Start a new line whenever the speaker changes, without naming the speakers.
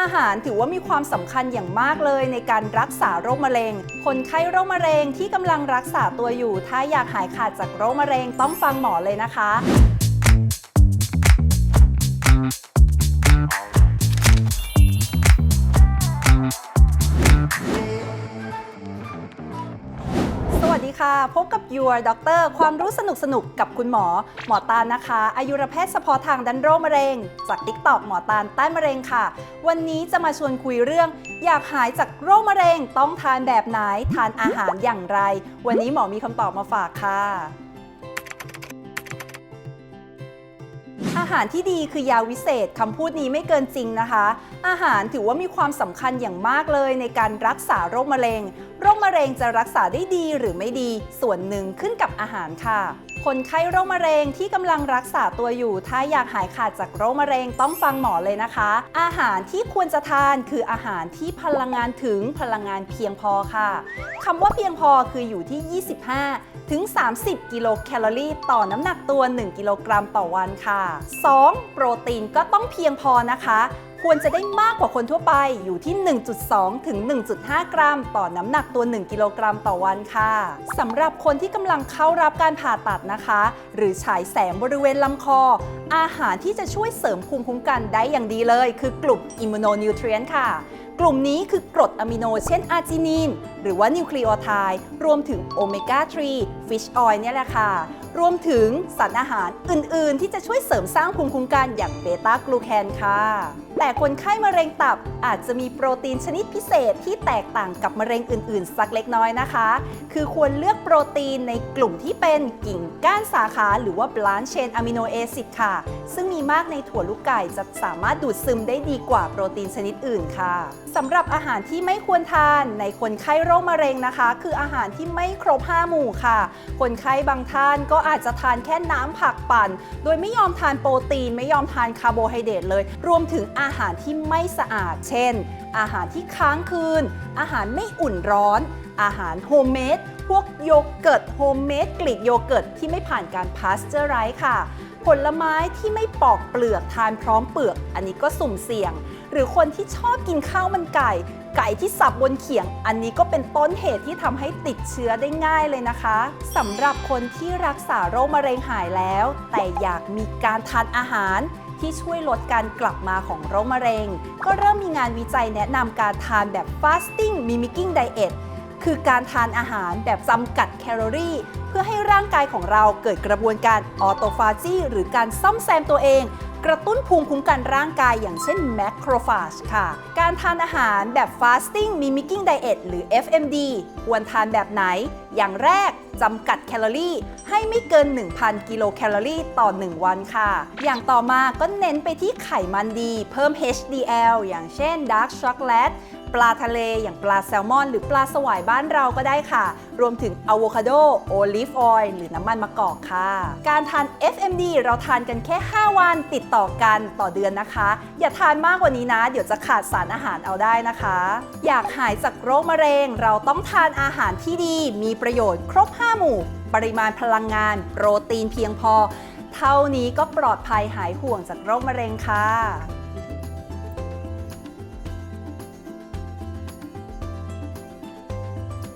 อาหารถือว่ามีความสำคัญอย่างมากเลยในการรักษาโรคมะเร็ง คนไข้โรคมะเร็งที่กำลังรักษาตัวอยู่ ถ้าอยากหายขาดจากโรคมะเร็งต้องฟังหมอเลยนะคะ ค่ะ พบกับ Your Doctor ความรู้สนุกสนุกกับคุณหมอ หมอตาลนะคะ อายุรแพทย์เฉพาะทางดันโรคมะเร็ง จาก TikTok หมอตาลต้มะเร็งค่ะ วันนี้จะมาชวนคุยเรื่อง อยากหายจากโรคมะเร็ง ต้องทานแบบไหน ทานอาหารอย่างไร วันนี้หมอมีคำตอบมาฝากค่ะ อาหารที่ดีคือยาวิเศษคำพูดนี้ไม่เกินจริงนะคะ อาหารถือว่ามีความสำคัญอย่างมากเลยในการรักษาโรคมะเร็ง โรคมะเร็งจะรักษาได้ดีหรือไม่ดี ส่วนหนึ่งขึ้นกับอาหารค่ะคนไข้โรคมะเร็งที่กำลังรักษาตัวอยู่ ถ้าอยากหายขาดจากโรคมะเร็งต้องฟังหมอเลยนะคะ อาหารที่ควรจะทานคืออาหารที่พลังงานถึงพลังงานเพียงพอค่ะคำว่าเพียงพอคืออยู่ที่ 25 ถึง 30 กิโลแคลอรี่ ต่อน้ำหนักตัว 1 กิโลกรัมต่อวันค่ะ 2. โปรตีนก็ต้องเพียงพอนะคะ ควรจะได้มากกว่าคนทั่วไปอยู่ที่ 1.2 ถึง 1.5 กรัม ต่อน้ำหนักตัว 1 กิโลกรัมต่อวันค่ะสำหรับคนที่กำลังเข้ารับการผ่าตัดนะคะ หรือฉายแสงบริเวณลำคอ อาหารที่จะช่วยเสริมภูมิคุ้มกันได้อย่างดีเลย คือกลุ่มอิมมูโนนิวเทรียนค่ะ กลุ่มนี้คือกรดอะมิโนเช่นอาร์จินีน หรือว่านิวคลีโอไทด์รวมถึงโอเมก้า 3 ฟิชออยล์เนี่ยแหละค่ะ รวมถึงสารอาหารอื่น ๆ ที่จะช่วยเสริมสร้างภูมิคุ้มกันอย่างเบต้ากลูแคนค่ะ แต่คนไข้มะเร็งตับอาจจะมีโปรตีนชนิดพิเศษที่แตกต่างกับมะเร็งอื่น ๆ สักเล็กน้อยนะคะ คือควรเลือกโปรตีนในกลุ่มที่เป็นกิ่งก้านสาขา หรือว่า branch chain amino acid ค่ะ ซึ่งมีมากในถั่วลูกไก่จะสามารถดูดซึมได้ดีกว่าโปรตีนชนิดอื่นค่ะสำหรับอาหารที่ไม่ควรทานในคนไข้โรคมะเร็งนะคะ คืออาหารที่ไม่ครบ5หมู่ค่ะ คนไข้บางท่านก็อาจจะทานแค่น้ำผักปั่น โดยไม่ยอมทานโปรตีนไม่ยอมทานคาร์โบไฮเดรตเลย รวมถึงอาาหารที่ไม่สะอาด เช่น อาหารที่ค้างคืน อาหารไม่อุ่นร้อน อาหารโฮมเมด พวกโยเกิร์ตโฮมเมดกรีกโยเกิร์ตที่ไม่ผ่านการพาสเจอร์ไรส์ค่ะ ผลไม้ที่ไม่ปอกเปลือกทานพร้อมเปลือก อันนี้ก็สุ่มเสี่ยง หรือคนที่ชอบกินข้าวมันไก่ ไก่ที่สับบนเขียง อันนี้ก็เป็นต้นเหตุที่ทำให้ติดเชื้อได้ง่ายเลยนะคะสำหรับคนที่รักษาโรคมะเร็งหายแล้ว แต่อยากมีการทานอาหาร ที่ช่วยลดการกลับมาของโรคมะเร็ง ก็เริ่มมีงานวิจัยแนะนำการทานแบบ fasting mimicking diet คือการทานอาหารแบบจำกัดแคลอรี่ เพื่อให้ร่างกายของเราเกิดกระบวนการออโตฟาจีหรือการซ่อมแซมตัวเอง กระตุ้นภูมิคุ้มกันร่างกายอย่างเช่นแมคโครฟาจค่ะ การทานอาหารแบบ fasting mimicking diet หรือ FMD ควรทานแบบไหน อย่างแรกจำกัดแคลอรี่ ให้ไม่เกิน 1,000 กิโลแคลอรี่ต่อ 1 วันค่ะ อย่างต่อมาก็เน้นไปที่ไขมันดี เพิ่ม HDL อย่างเช่น Dark Chocolate ปลาทะเลอย่างปลาแซลมอน หรือปลาสวายบ้านเราก็ได้ค่ะ รวมถึงอะโวคาโดโอลิฟออยล์หรือน้ำมันมะกอกค่ะ การทาน FMD เราทานกันแค่ 5 วันติดต่อกันต่อเดือนนะคะ อย่าทานมากกว่านี้นะ เดี๋ยวจะขาดสารอาหารเอาได้นะคะ อยากหายจากโรคมะเร็ง เราต้องทานอาหารที่ดี มีประโยชน์ครบ 5 หมู่ ปริมาณพลังงาน โปรตีนเพียงพอ เท่านี้ก็ปลอดภัยหายห่วงจากโรคมะเร็งค่ะ